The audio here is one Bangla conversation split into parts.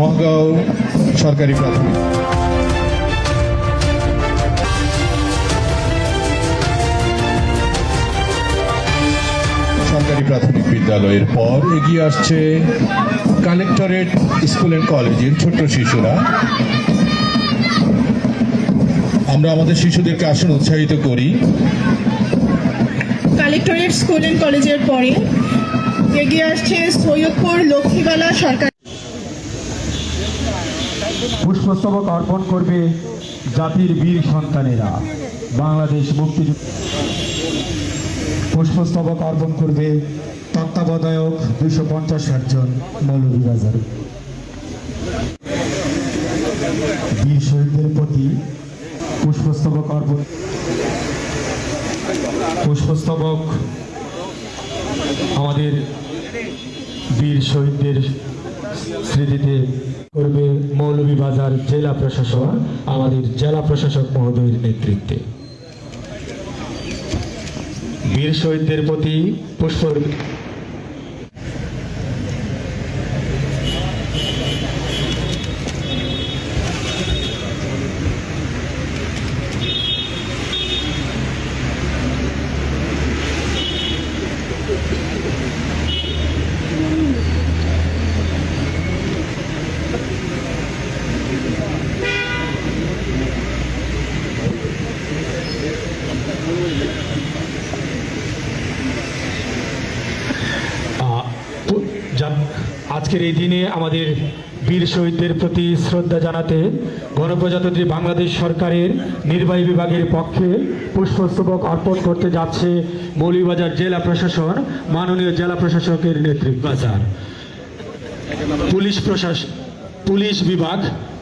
ঠাকুরগাঁও সরকারি প্রাথমিক। সরকারি প্রাথমিক বিদ্যালয়ের পর এগিয়ে আসছে কালেক্টরেট স্কুল অ্যান্ড কলেজের ছোট্ট শিশুরা। আমরা আমাদের শিশুদেরকে আসন উৎসাহিত করি। কালেক্টরেট স্কুল অ্যান্ড কলেজের পরে এগিয়ে আসছে সৈয়দপুর লক্ষ্মীবালা সরকার পুষ্পস্তবক অর্পণ করবে জাতির বীর সন্তানেরা। বাংলাদেশ মুক্তিযুদ্ধ পুষ্পস্তবক অর্পণ করবে তত্ত্বাবধায়ক দুইশো পঞ্চাশ ষাট জন মৌলভীবাজার। বীর শহীদদের প্রতি পুষ্পস্তবক অর্পণ পুষ্পস্তবক আমাদের বীর শহীদদের স্মৃতিতে করবে মৌলভীবাজার জেলা প্রশাসক আমাদের জেলা প্রশাসক মহোদয়ের নেতৃত্বে। বীর শহীদদের প্রতি পুষ্প আজকের এই দিনে আমাদের বীর শহীদদের প্রতি শ্রদ্ধা জানাতে গণপ্রজাতন্ত্রী বাংলাদেশ সরকারের নির্বাহী বিভাগের পক্ষে পুষ্পস্তবক অর্পণ করতে যাচ্ছে মৌলভীবাজার জেলা প্রশাসন, মাননীয় জেলা প্রশাসকের নেতৃত্বাচার পুলিশ প্রশাসন পুলিশ বিভাগ,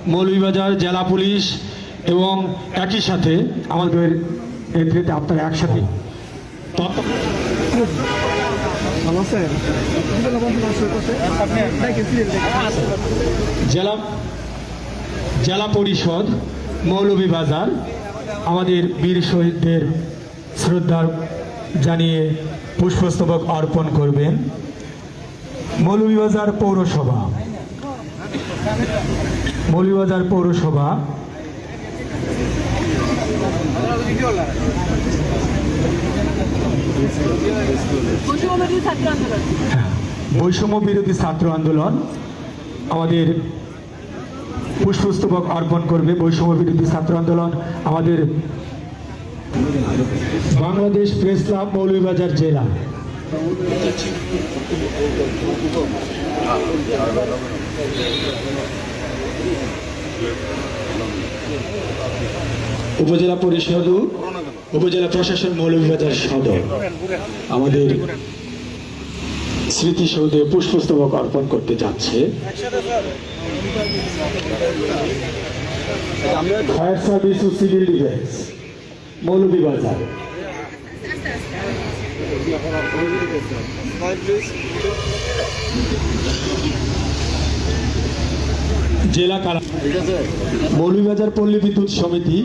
মৌলভীবাজার জেলা পুলিশ এবং একই সাথে আমাদের নেতৃত্বে আপনারা একসাথে। জেলা জেলা পরিষদ মৌলভীবাজার আমাদের বীর শহীদদের শ্রদ্ধা জানিয়ে পুষ্পস্তবক অর্পণ করবেন মৌলভীবাজার পৌরসভা। মৌলভীবাজার পৌরসভা বৈষম্য বিরোধী ছাত্র আন্দোলন আমাদের পুষ্পস্তবক অর্পণ করবে বৈষম্য বিরোধী ছাত্র আন্দোলন আমাদের বাংলাদেশ প্রেস ক্লাব মৌলভীবাজার জেলা। উপজেলা পরিষদ উপজেলা প্রশাসন মৌলভীবাজার সদর আমাদের স্মৃতিসৌধে পুষ্পস্তবক অর্পণ করতে যাচ্ছে। ফায়ার সার্ভিস ও সিভিল ডিফেন্স মৌলভীবাজার। জেলা কারা মৌলভীবাজার পল্লী বিদ্যুৎ সমিতি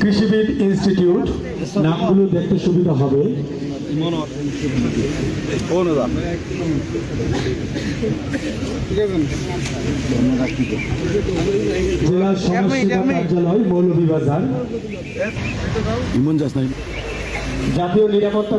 কৃষিবিদ ইনস্টিটিউট নামগুলো দেখতে সুবিধা হবে। জেলা সমস্যা কার্যালয় মৌলভীবাজার। জাতীয় নিরাপত্তা